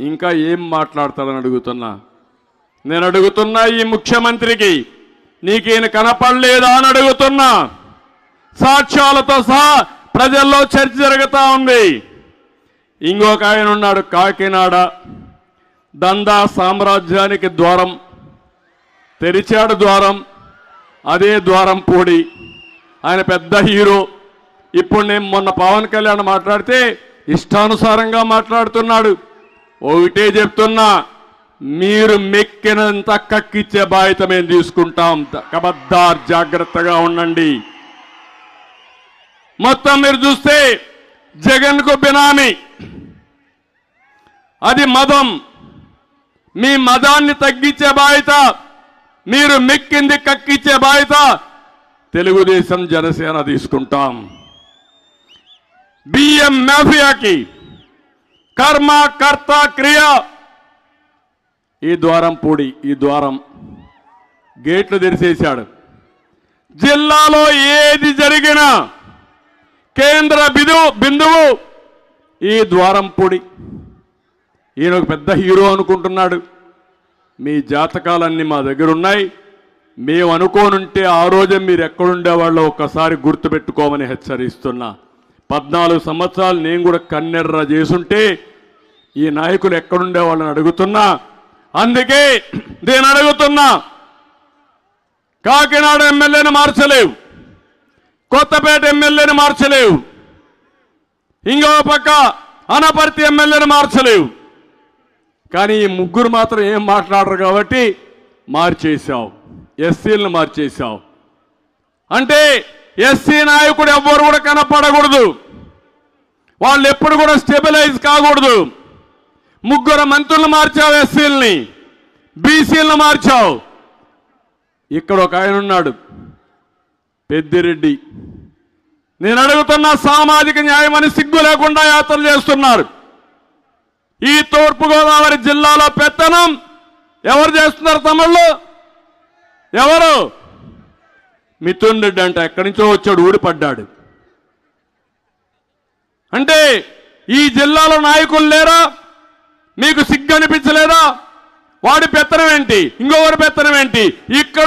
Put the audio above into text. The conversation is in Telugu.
ఇంకా ఏం మాట్లాడతాడని అడుగుతున్నా? నేను అడుగుతున్నా ఈ ముఖ్యమంత్రికి నీకేను కనపడలేదా అని అడుగుతున్నా. సాక్ష్యాలతో సహా ప్రజల్లో చర్చ జరుగుతూ ఉంది. ఇంకొక ఆయన ఉన్నాడు కాకినాడ. దందా సామ్రాజ్యానికి ద్వారం తెరిచాడు ద్వారం అదే ద్వారం పూడి. ఆయన పెద్ద హీరో. ఇప్పుడు నేను మొన్న పవన్ కళ్యాణ్ మాట్లాడితే ఇష్టానుసారంగా మాట్లాడుతున్నాడు. ఒకటే చెప్తున్నా మీరు మెక్కినంత కక్కిచ్చే బాధ్యత మేము తీసుకుంటాం. కబద్దార్ జాగ్రత్తగా ఉండండి. మొత్తం మీరు చూస్తే జగన్కు బినామీ. అది మదం. మీ మదాన్ని తగ్గించే బాధ్యత మీరు మెక్కింది కక్కిచ్చే బాధ్యత తెలుగుదేశం జనసేన తీసుకుంటాం. బియ్యం మాఫియాకి కర్మ కర్త క్రియ. ఈ ద్వారం పూడి ఈ ద్వారం గేట్లు తెరిచేశాడు. జిల్లాలో ఏది జరిగినా కేంద్ర బిందు బిందువు ఈ ద్వారం పొడి. ఈయన ఒక పెద్ద హీరో అనుకుంటున్నాడు. మీ జాతకాలన్నీ మా దగ్గర ఉన్నాయి. మేము అనుకోనుంటే ఆ రోజే మీరు ఎక్కడుండేవాళ్ళో ఒక్కసారి గుర్తుపెట్టుకోమని హెచ్చరిస్తున్నా. పద్నాలుగు సంవత్సరాలు నేను కూడా కన్నెర్ర చేసుంటే ఈ నాయకులు ఎక్కడుండే వాళ్ళని అడుగుతున్నా. అందుకే నేను అడుగుతున్నా కాకినాడ ఎమ్మెల్యేని మార్చలేవు కొత్తపేట ఎమ్మెల్యేని మార్చలేవు ఇంకో పక్క అనపర్తి ఎమ్మెల్యేని మార్చలేవు. కానీ ఈ ముగ్గురు మాత్రం ఏం మాట్లాడరు కాబట్టి మార్చేశావు ఎస్సీలను మార్చేశావు. అంటే ఎస్సీ నాయకుడు ఎవ్వరు కూడా కనపడకూడదు. వాళ్ళు ఎప్పుడు కూడా స్టెబిలైజ్ కాకూడదు. ముగ్గురు మంత్రులు మార్చావు ఎస్సీలని. బీసీలను మార్చావు. ఇక్కడ ఒక ఆయన ఉన్నాడు. పెద్దిరెడ్డి. నేను అడుగుతున్న సామాజిక న్యాయం అని సిగ్గు లేకుండా యాత్రలు చేస్తున్నారు. ఈ తూర్పుగోదావరి జిల్లాలో పెత్తనం ఎవరు చేస్తున్నారు తమిళ్ళు ఎవరు? మిథున్ రెడ్డి అంట ఎక్కడి నుంచో వచ్చాడు ఊడిపడ్డాడు. అంటే ఈ జిల్లాలో నాయకులు లేరా? మీకు సిగ్గు అనిపించలేదా? వాడి పెత్తనం ఏంటి? ఇంకొకరి పెత్తనం ఏంటి? ఇక్కడ